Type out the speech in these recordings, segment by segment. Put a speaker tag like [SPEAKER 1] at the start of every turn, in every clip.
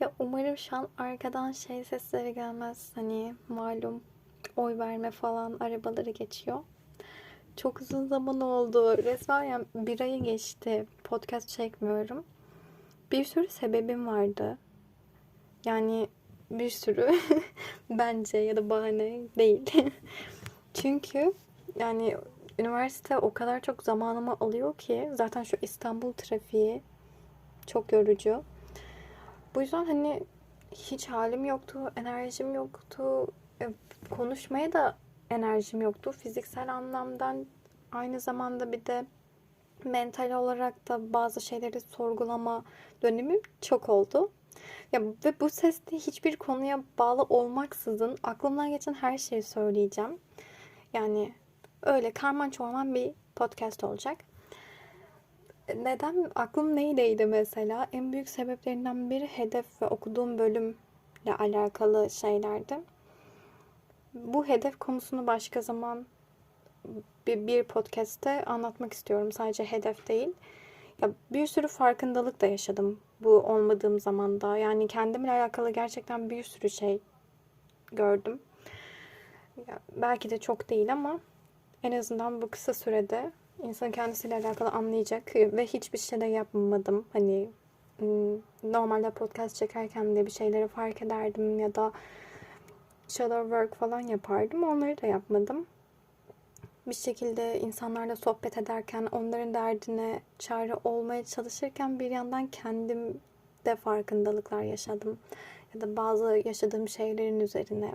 [SPEAKER 1] Ya umarım şu an arkadan şey sesleri gelmez. Hani malum oy verme falan arabaları geçiyor. Çok uzun zaman oldu. Resmen yani bir ayı geçti. Podcast çekmiyorum. Bir sürü sebebim vardı. Yani bir sürü bence ya da bahane değil. Çünkü yani üniversite o kadar çok zamanımı alıyor ki zaten şu İstanbul trafiği çok yorucu. Bu yüzden hani hiç halim yoktu, enerjim yoktu. E, Konuşmaya da enerjim yoktu. Fiziksel anlamdan aynı zamanda bir de mental olarak da bazı şeyleri sorgulama dönemim çok oldu. Ya ve bu seste hiçbir konuya bağlı olmaksızın aklımdan geçen her şeyi söyleyeceğim. Yani öyle karman çorman bir podcast olacak. Neden aklım neydeydi mesela? En büyük sebeplerinden biri hedef ve okuduğum bölümle alakalı şeylerdi. Bu hedef konusunu başka zaman bir, bir podcast'te anlatmak istiyorum. Sadece hedef değil. Ya bir sürü farkındalık da yaşadım bu olmadığım zamanda. Yani kendimle alakalı gerçekten bir sürü şey gördüm. Ya belki de çok değil ama en azından bu kısa sürede insan kendisiyle alakalı anlayacak ve hiçbir şey de yapmadım. Hani normalde podcast çekerken de bir şeyleri fark ederdim ya da shadow work falan yapardım. Onları da yapmadım. Bir şekilde insanlarla sohbet ederken, onların derdine çare olmaya çalışırken bir yandan kendim de farkındalıklar yaşadım. Ya da bazı yaşadığım şeylerin üzerine.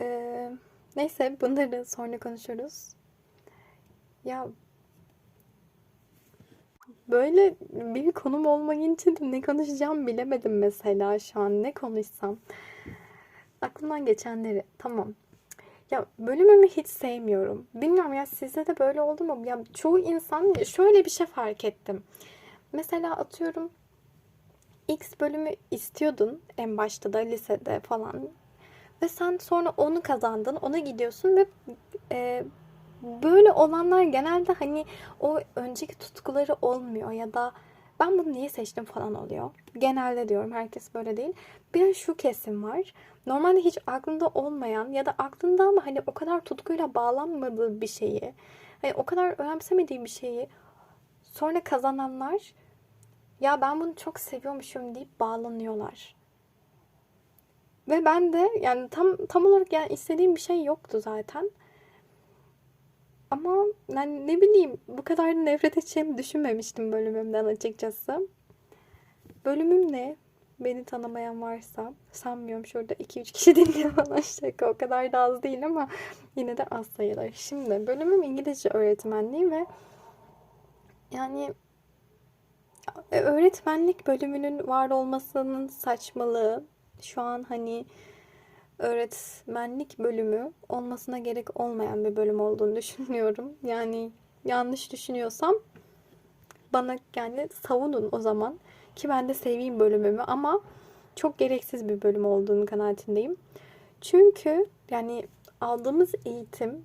[SPEAKER 1] Ee, neyse bunları sonra konuşuruz. Ya böyle bir konum olmayınca ne konuşacağım bilemedim mesela şu an. Ne konuşsam. Aklımdan geçenleri. Tamam. Ya bölümümü hiç sevmiyorum. Bilmiyorum ya sizde de böyle oldu mu? Ya çoğu insan şöyle bir şey fark ettim. Mesela atıyorum X bölümü istiyordun en başta da lisede falan. Ve sen sonra onu kazandın. Ona gidiyorsun ve e, böyle olanlar genelde hani o önceki tutkuları olmuyor ya da ben bunu niye seçtim falan oluyor. Genelde diyorum herkes böyle değil. Bir şu kesim var. Normalde hiç aklında olmayan ya da aklında ama hani o kadar tutkuyla bağlanmadığı bir şeyi, hani o kadar önemsemediği bir şeyi sonra kazananlar ya ben bunu çok seviyormuşum deyip bağlanıyorlar. Ve ben de yani tam tam olarak yani istediğim bir şey yoktu zaten. Ama yani ne bileyim bu kadar da nefret edeceğimi düşünmemiştim bölümümden açıkçası. Bölümüm ne? Beni tanımayan varsa sanmıyorum şurada 2-3 kişi dinliyor falan şaka o kadar da az değil ama yine de az sayılır. Şimdi bölümüm İngilizce öğretmenliği ve yani e, öğretmenlik bölümünün var olmasının saçmalığı şu an hani öğretmenlik bölümü olmasına gerek olmayan bir bölüm olduğunu düşünüyorum. Yani yanlış düşünüyorsam bana yani savunun o zaman ki ben de seveyim bölümümü ama çok gereksiz bir bölüm olduğunu kanaatindeyim. Çünkü yani aldığımız eğitim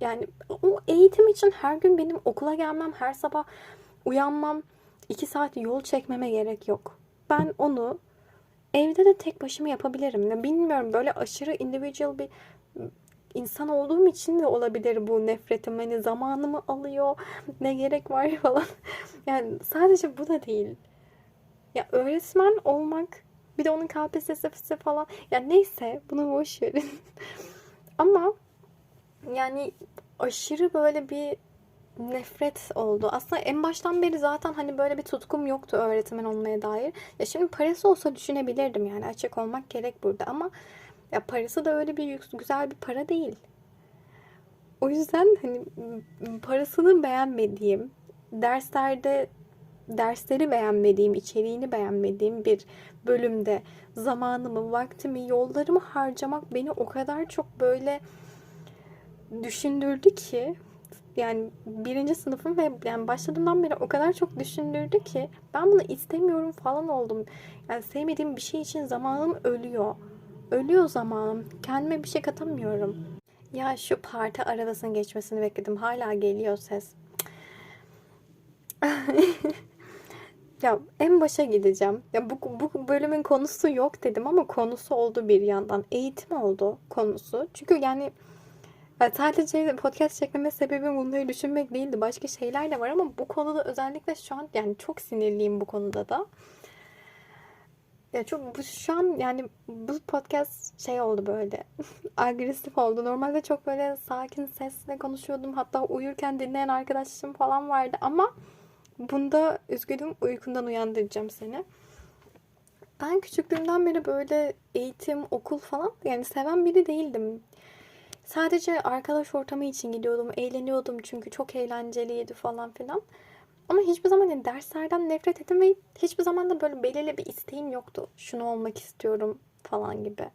[SPEAKER 1] yani o eğitim için her gün benim okula gelmem, her sabah uyanmam, iki saat yol çekmeme gerek yok. Ben onu evde de tek başıma yapabilirim. Ya bilmiyorum böyle aşırı individual bir insan olduğum için de olabilir bu nefretim. Hani zamanımı alıyor, ne gerek var falan. Yani sadece bu da değil. Ya öğretmen olmak, bir de onun KPSS'si falan. Ya neyse bunu boş verin. Ama yani aşırı böyle bir nefret oldu. Aslında en baştan beri zaten hani böyle bir tutkum yoktu öğretmen olmaya dair. Ya şimdi parası olsa düşünebilirdim yani açık olmak gerek burada ama ya parası da öyle bir güzel bir para değil. O yüzden hani parasını beğenmediğim, derslerde dersleri beğenmediğim, içeriğini beğenmediğim bir bölümde zamanımı, vaktimi, yollarımı harcamak beni o kadar çok böyle düşündürdü ki yani birinci sınıfım ve yani başladığımdan beri o kadar çok düşündürdü ki ben bunu istemiyorum falan oldum. Yani sevmediğim bir şey için zamanım ölüyor. Ölüyor zamanım. Kendime bir şey katamıyorum. Ya şu parti arabasının geçmesini bekledim. Hala geliyor ses. Ya en başa gideceğim. Ya bu, bu bölümün konusu yok dedim ama konusu oldu bir yandan. Eğitim oldu konusu. Çünkü yani ya sadece podcast çekmeme sebebim bunları düşünmek değildi. Başka şeyler de var ama bu konuda özellikle şu an yani çok sinirliyim bu konuda da. Ya çok bu şu an yani bu podcast şey oldu böyle agresif oldu. Normalde çok böyle sakin sesle konuşuyordum. Hatta uyurken dinleyen arkadaşım falan vardı ama bunda üzgünüm uykundan uyandıracağım seni. Ben küçüklüğümden beri böyle eğitim, okul falan yani seven biri değildim. Sadece arkadaş ortamı için gidiyordum, eğleniyordum çünkü çok eğlenceliydi falan filan. Ama hiçbir zaman yani derslerden nefret ettim ve hiçbir zaman da böyle belirli bir isteğim yoktu. Şunu olmak istiyorum falan gibi.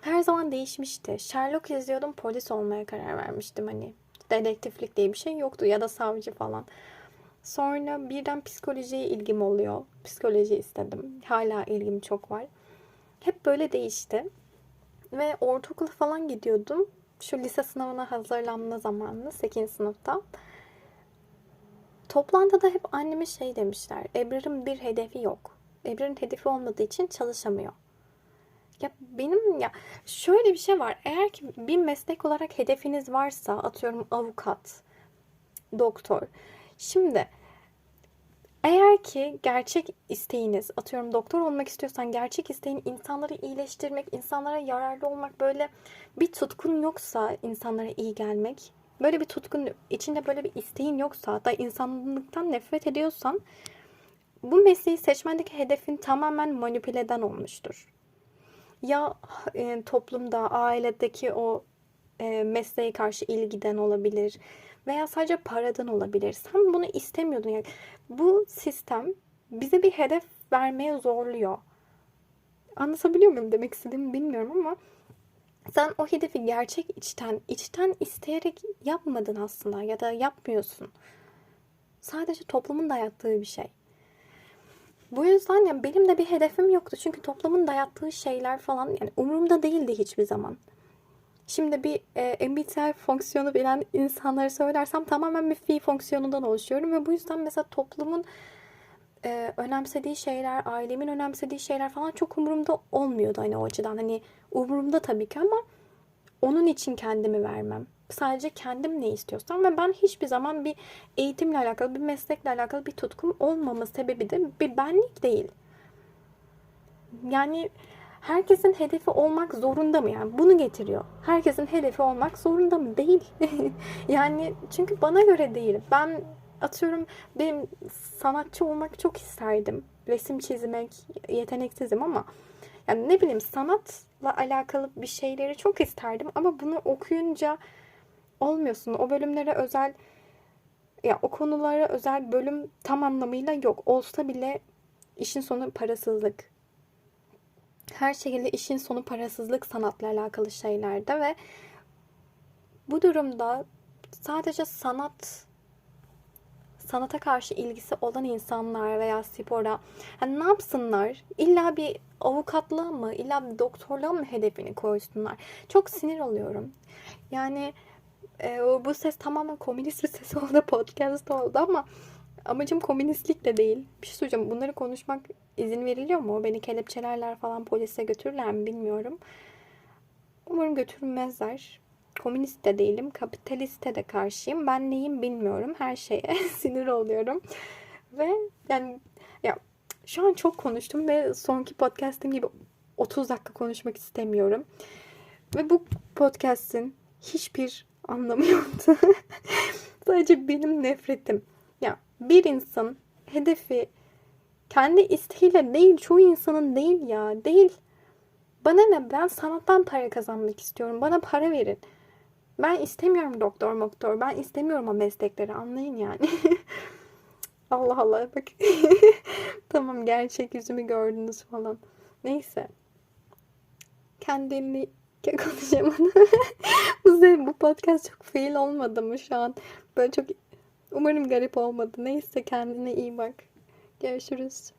[SPEAKER 1] Her zaman değişmişti. Sherlock izliyordum, polis olmaya karar vermiştim hani. Dedektiflik diye bir şey yoktu ya da savcı falan. Sonra birden psikolojiye ilgim oluyor. Psikoloji istedim. Hala ilgim çok var. Hep böyle değişti. Ve ortaokula falan gidiyordum. Şu lise sınavına hazırlanma zamanı 8. sınıfta. Toplantıda hep anneme şey demişler. Ebrar'ın bir hedefi yok. Ebrar'ın hedefi olmadığı için çalışamıyor. Ya benim ya şöyle bir şey var. Eğer ki bir meslek olarak hedefiniz varsa atıyorum avukat, doktor. Şimdi eğer ki gerçek isteğiniz, atıyorum doktor olmak istiyorsan gerçek isteğin insanları iyileştirmek, insanlara yararlı olmak böyle bir tutkun yoksa insanlara iyi gelmek, böyle bir tutkun içinde böyle bir isteğin yoksa hatta insanlıktan nefret ediyorsan bu mesleği seçmendeki hedefin tamamen manipüleden olmuştur. Ya e, toplumda, ailedeki o e, mesleğe karşı ilgiden olabilir veya sadece paradan olabilir. Sen bunu istemiyordun yani. Bu sistem bize bir hedef vermeye zorluyor. Anlatabiliyor muyum demek istediğimi bilmiyorum ama sen o hedefi gerçek içten, içten isteyerek yapmadın aslında ya da yapmıyorsun. Sadece toplumun dayattığı bir şey. Bu yüzden ya benim de bir hedefim yoktu. Çünkü toplumun dayattığı şeyler falan yani umurumda değildi hiçbir zaman. Şimdi bir e, MBTI fonksiyonu bilen insanları söylersem tamamen bir fi fonksiyonundan oluşuyorum ve bu yüzden mesela toplumun e, önemsediği şeyler, ailemin önemsediği şeyler falan çok umurumda olmuyordu hani o açıdan. Hani umurumda tabii ki ama onun için kendimi vermem. Sadece kendim ne istiyorsam ve ben hiçbir zaman bir eğitimle alakalı, bir meslekle alakalı bir tutkum olmama sebebi de bir benlik değil. Yani herkesin hedefi olmak zorunda mı yani? Bunu getiriyor. Herkesin hedefi olmak zorunda mı? Değil. yani çünkü bana göre değil. Ben atıyorum benim sanatçı olmak çok isterdim. Resim çizmek yeteneksizim ama yani ne bileyim sanatla alakalı bir şeyleri çok isterdim ama bunu okuyunca olmuyorsun. O bölümlere özel ya o konulara özel bölüm tam anlamıyla yok. Olsa bile işin sonu parasızlık. Her şekilde işin sonu parasızlık sanatla alakalı şeylerde ve bu durumda sadece sanat sanata karşı ilgisi olan insanlar veya spora yani ne yapsınlar? İlla bir avukatlığa mı, illa bir doktorluğa mı hedefini koysunlar? Çok sinir oluyorum. Yani e, bu ses tamamen komünist bir ses oldu, podcast oldu ama amacım komünistlik de değil. Bir şey söyleyeceğim. Bunları konuşmak izin veriliyor mu? Beni kelepçelerler falan polise götürürler mi bilmiyorum. Umarım götürmezler. Komünist de değilim, kapitaliste de karşıyım. Ben neyim bilmiyorum. Her şeye sinir oluyorum. Ve yani ya şu an çok konuştum ve sonki podcast'im gibi 30 dakika konuşmak istemiyorum. Ve bu podcast'in hiçbir anlamı yoktu. Sadece benim nefretim. Bir insan hedefi kendi isteğiyle değil, çoğu insanın değil ya, değil. Bana ne? Ben sanattan para kazanmak istiyorum. Bana para verin. Ben istemiyorum doktor doktor. Ben istemiyorum o meslekleri. Anlayın yani. Allah Allah bak. tamam gerçek yüzümü gördünüz falan. Neyse. Kendini konuşamadım. bu, bu podcast çok fail olmadı mı şu an? Böyle çok umarım garip olmadı. Neyse kendine iyi bak. Görüşürüz.